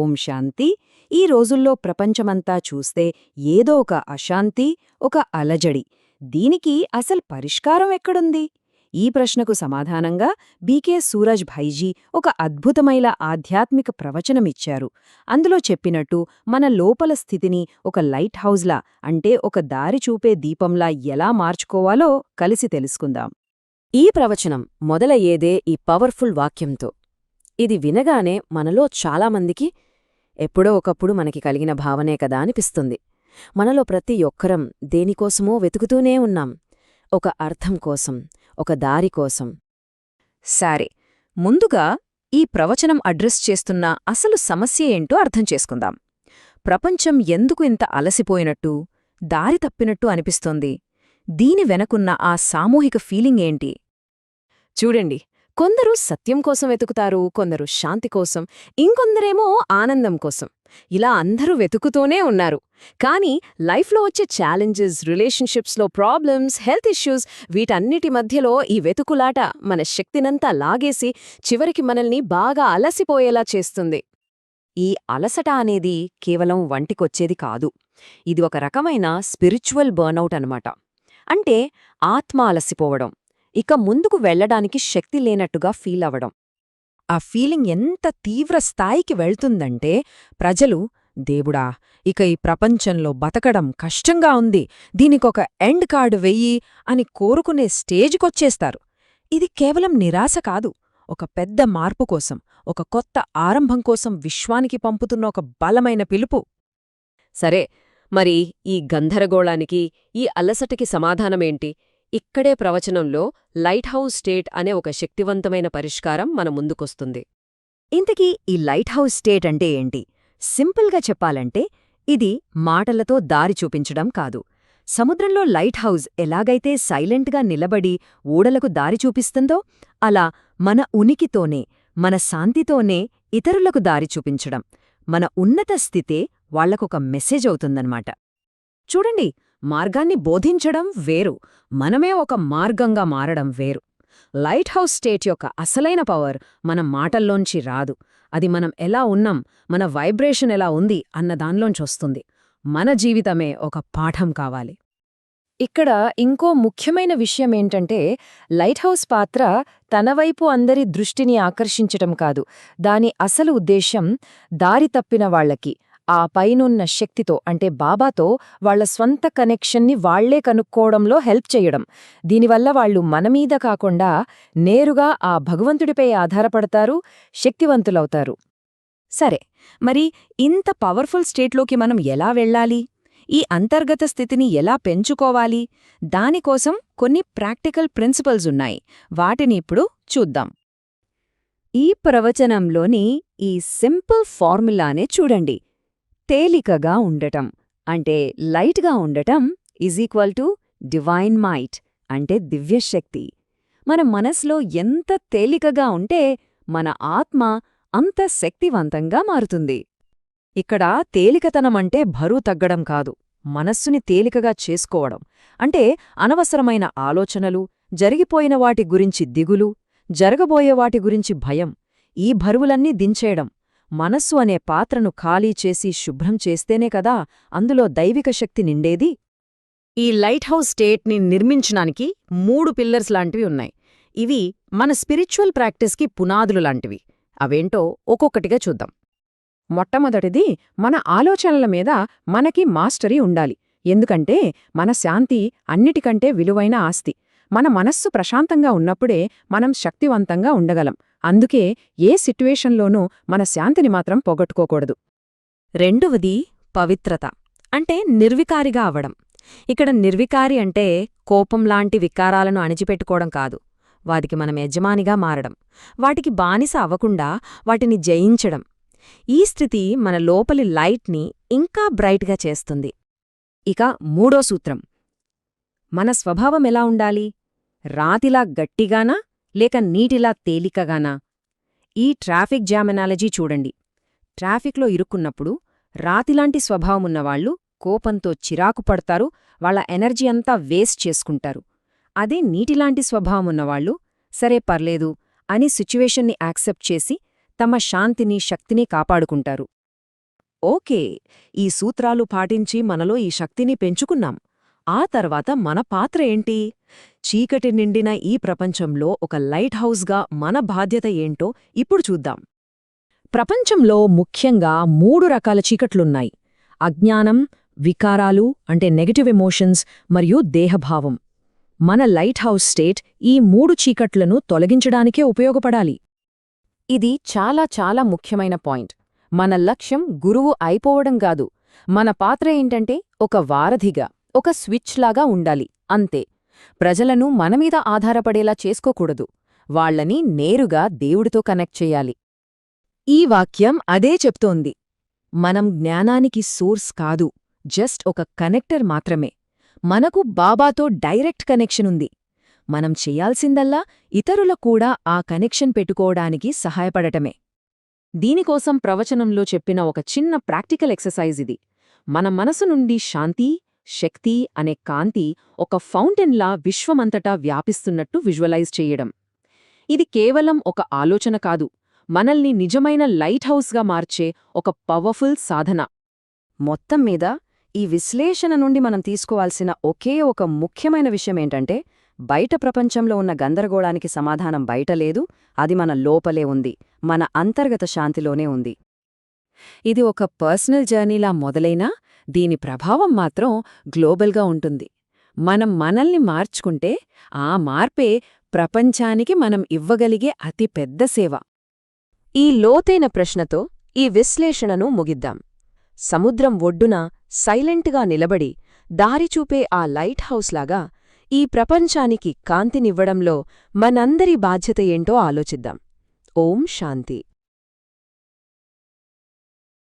ఓం శాంతి. ఈ రోజుల్లో ప్రపంచమంతా చూస్తే ఏదో ఒక అశాంతి ఒక అలజడి. దీనికి అసలు పరిష్కారం ఎక్కడుంది? ఈ ప్రశ్నకు సమాధానంగా బీకే సూరజ్ భైజీ ఒక అద్భుతమైన ఆధ్యాత్మిక ప్రవచనమిచ్చారు అందులో చెప్పినట్టు మన లోపల స్థితిని ఒక లైట్ హౌజ్లా అంటే ఒక దారి చూపే దీపంలా ఎలా మార్చుకోవాలో కలిసి తెలుసుకుందాం. ఈ ప్రవచనం మొదలయ్యేదే ఈ పవర్ఫుల్ వాక్యంతో. ఇది వినగానే మనలో చాలామందికి ఎప్పుడో ఒకప్పుడు మనకి కలిగిన భావనే కదా అనిపిస్తుంది. మనలో ప్రతి ఒక్కరం దేనికోసమో వెతుకుతూనే ఉన్నాం. ఒక అర్థం కోసం ఒక దారి కోసం. సరే ముందుగా ఈ ప్రవచనం అడ్రస్ చేస్తున్న అసలు సమస్య ఏంటో అర్థం చేసుకుందాం. ప్రపంచం ఎందుకు ఇంత అలసిపోయినట్టు దారి తప్పినట్టు అనిపిస్తోంది? దీని వెనకున్న ఆ సామూహిక ఫీలింగ్ ఏంటి? చూడండి కొందరు సత్యం కోసం వెతుకుతారు కొందరు శాంతి కోసం ఇంకొందరేమో ఆనందం కోసం. ఇలా అందరూ వెతుకుతూనే ఉన్నారు. కానీ లైఫ్లో వచ్చే ఛాలెంజెస్ రిలేషన్షిప్స్లో ప్రాబ్లమ్స్ హెల్త్ ఇష్యూస్ వీటన్నిటి మధ్యలో ఈ వెతుకులాట మన శక్తినంతా లాగేసి చివరికి మనల్ని బాగా అలసిపోయేలా చేస్తుంది. ఈ అలసట అనేది కేవలం వంటికొచ్చేది కాదు. ఇది ఒక రకమైన స్పిరిచువల్ బర్నౌట్ అనమాట అంటే ఆత్మ అలసిపోవడం. ఇక ముందుకు వెళ్ళడానికి శక్తి లేనట్టుగా ఫీల్ అవ్వడం ఆ ఫీలింగ్ ఎంత తీవ్ర స్థాయికి వెళ్తుందంటే ప్రజలు దేవుడా ఇక ఈ ప్రపంచంలో బతకడం కష్టంగా ఉంది దీనికొక ఎండ్ కార్డు వెయ్యి అని కోరుకునే స్టేజ్కొచ్చేస్తారు. ఇది కేవలం నిరాశ కాదు ఒక పెద్ద మార్పు కోసం ఒక కొత్త ఆరంభం కోసం విశ్వానికి పంపుతున్న ఒక బలమైన పిలుపు. సరే మరి ఈ గంధరగోళానికి ఈ అలసటకి సమాధానమేంటి? ఇక్కడే ప్రవచనంలో లైట్ హౌస్ స్టేట్ అనే ఒక శక్తివంతమైన పరిష్కారం మన ముందుకొస్తుంది. ఇంతకీ ఈ లైట్ హౌస్ స్టేట్ అంటే ఏంటి? సింపుల్గా చెప్పాలంటే ఇది మాటలతో దారి చూపించడం కాదు. సముద్రంలో లైట్ హౌస్ ఎలాగైతే సైలెంట్గా నిలబడి ఊడలకు దారి చూపిస్తుందో అలా మన ఉనికితోనే మన శాంతితోనే ఇతరులకు దారి చూపించడం మన ఉన్నత స్థితే వాళ్ళకొక మెసేజ్ అవుతుందన్నమాట. చూడండి మార్గాన్ని బోధించడం వేరు. మనమే ఒక మార్గంగా మారడం వేరు. లైట్ హౌస్ స్టేట్ యొక్క అసలైన పవర్ మన మాటల్లోంచి రాదు. అది మనం ఎలా ఉన్నాం మన వైబ్రేషన్ ఎలా ఉంది అన్న దానిలోంచొస్తుంది మన జీవితమే ఒక పాఠం కావాలి. ఇక్కడ ఇంకో ముఖ్యమైన విషయమేంటంటే లైట్ హౌస్ పాత్ర తన వైపు అందరి దృష్టిని ఆకర్షించటం కాదు. దాని అసలు ఉద్దేశ్యం దారి తప్పిన వాళ్ళకి ఆ పైనున్న శక్తితో అంటే బాబాతో వాళ్ళ స్వంత కనెక్షన్ని వాళ్ళే కనుక్కోవడంలో హెల్ప్ చేయడం. దీనివల్ల వాళ్ళు మనమీద కాకుండా నేరుగా ఆ భగవంతుడిపై ఆధారపడతారు శక్తివంతులవుతారు. సరే మరి ఇంత పవర్ఫుల్ స్టేట్లోకి మనం ఎలా వెళ్ళాలి? ఈ అంతర్గత స్థితిని ఎలా పెంచుకోవాలి? దానికోసం కొన్ని ప్రాక్టికల్ ప్రిన్సిపల్స్ ఉన్నాయి. వాటిని ఇప్పుడు చూద్దాం. ఈ ప్రవచనంలోని ఈ సింపుల్ ఫార్ములానే చూడండి. తేలికగా ఉండటం అంటే లైట్గా ఉండటం is equal to divine might అంటే దివ్యశక్తి. మన మనస్లో ఎంత తేలికగా ఉంటే మన ఆత్మ అంత శక్తివంతంగా మారుతుంది. ఇక్కడ తేలికతనమంటే బరువు తగ్గడం కాదు మనస్సుని తేలికగా చేసుకోవడం. అంటే అనవసరమైన ఆలోచనలు జరిగిపోయిన వాటి గురించి దిగులు జరగబోయే వాటి గురించి భయం ఈ బరువులన్నీ దించేయడం. మనస్సు అనే పాత్రను ఖాళీ చేసి శుభ్రం చేస్తేనే కదా అందులో దైవిక శక్తి నిండేది? ఈ లైట్ హౌస్ స్టేట్ని నిర్మించడానికి మూడు పిల్లర్స్ లాంటివి ఉన్నాయి. ఇవి మన స్పిరిచువల్ ప్రాక్టీస్కి పునాదులు లాంటివి. అవేంటో ఒక్కొక్కటిగా చూద్దాం. మొట్టమొదటిది మన ఆలోచనల మీద మనకి మాస్టరీ ఉండాలి. ఎందుకంటే మన శాంతి అన్నిటికంటే విలువైన ఆస్తి. మన మనస్సు ప్రశాంతంగా ఉన్నప్పుడే మనం శక్తివంతంగా ఉండగలం. అందుకే ఏ సిట్యువేషన్లోనూ మన శాంతిని మాత్రం పొగట్టుకోకూడదు. రెండవది పవిత్రత అంటే నిర్వికారిగా అవడం ఇక్కడ నిర్వికారి అంటే కోపంలాంటి వికారాలను అణిచిపెట్టుకోవడం కాదు. వాటికి మనం యజమానిగా మారడం. వాటికి బానిస అవ్వకుండా వాటిని జయించడం. ఈ స్థితి మన లోపలి లైట్ని ఇంకా బ్రైట్గా చేస్తుంది. ఇక మూడో సూత్రం. మన స్వభావం ఎలా ఉండాలి? రాతిలా గట్టిగానా? లేక నీటిలా తేలికగానా? ఈ ట్రాఫిక్ జామెనాలజీ చూడండి. ట్రాఫిక్లో ఇరుక్కున్నప్పుడు రాతిలాంటి స్వభావమున్నవాళ్ళు కోపంతో చిరాకు పడతారు వాళ్ళ ఎనర్జీ అంతా వేస్ట్ చేసుకుంటారు. అదే నీటిలాంటి స్వభావమున్నవాళ్ళు సరే పర్లేదు అని సిచ్యువేషన్ని యాక్సెప్ట్ చేసి తమ శాంతిని శక్తిని కాపాడుకుంటారు. ఓకే ఈ సూత్రాలు పాటించి మనలో ఈ శక్తిని పెంచుకున్నాం. ఆ తర్వాత మన పాత్ర ఏంటి? చీకటి నిండిన ఈ ప్రపంచంలో ఒక లైట్ హౌస్గా మన బాధ్యత ఏంటో ఇప్పుడు చూద్దాం. ప్రపంచంలో ముఖ్యంగా మూడు రకాల చీకట్లున్నాయి. అజ్ఞానం వికారాలు అంటే నెగటివ్ ఎమోషన్స్ మరియు దేహభావం. మన లైట్ హౌస్ స్టేట్ ఈ మూడు చీకట్లను తొలగించడానికే ఉపయోగపడాలి. ఇది చాలా చాలా ముఖ్యమైన పాయింట్. మన లక్ష్యం గురువు అయిపోవడం కాదు. మన పాత్ర ఏంటంటే ఒక వారధిగా. ఒక స్విచ్ లాగా ఉండాలి అంతే. ప్రజలను మనమీద ఆధారపడేలా చేసుకోకూడదు. వాళ్ళని నేరుగా దేవుడితో కనెక్ట్ చెయ్యాలి ఈ వాక్యం అదే చెప్తోంది. మనం జ్ఞానానికి సోర్స్ కాదు జస్ట్ ఒక కనెక్టర్ మాత్రమే. మనకు బాబాతో డైరెక్ట్ కనెక్షన్ ఉంది. మనం చెయ్యాల్సిందల్లా ఇతరుల కూడా ఆ కనెక్షన్ పెట్టుకోవడానికి సహాయపడటమే. దీనికోసం ప్రవచనంలో చెప్పిన ఒక చిన్న ప్రాక్టికల్ ఎక్సర్సైజ్ ఇది. మన మనసు నుండి శాంతి శక్తి అనే కాంతి ఒక ఫౌంటెన్లా విశ్వమంతటా వ్యాపిస్తున్నట్టు విజువలైజ్ చెయ్యడం ఇది కేవలం ఒక ఆలోచన కాదు మనల్ని నిజమైన లైట్ హౌస్గా మార్చే ఒక పవర్ఫుల్ సాధన. మొత్తం మీద ఈ విశ్లేషణ నుండి మనం తీసుకోవాల్సిన ఒకే ఒక ముఖ్యమైన విషయమేంటంటే బయట ప్రపంచంలో ఉన్న గందరగోళానికి సమాధానం బయట లేదు అది మన లోపలే ఉంది మన అంతర్గత శాంతిలోనే ఉంది. ఇది ఒక పర్సనల్ జర్నీలా మొదలైనా దీని ప్రభావం మాత్రం గ్లోబల్గా ఉంటుంది. మనం మనల్ని మార్చుకుంటే ఆ మార్పే ప్రపంచానికి మనం ఇవ్వగలిగే అతి పెద్ద సేవ. ఈ లోతైన ప్రశ్నతో ఈ విశ్లేషణను ముగిద్దాం. సముద్రం ఒడ్డున సైలెంట్గా నిలబడి దారిచూపే ఆ లైట్ హౌస్లాగా ఈ ప్రపంచానికి కాంతినివ్వడంలో మనందరి బాధ్యత ఏంటో ఆలోచిద్దాం. ఓం శాంతి.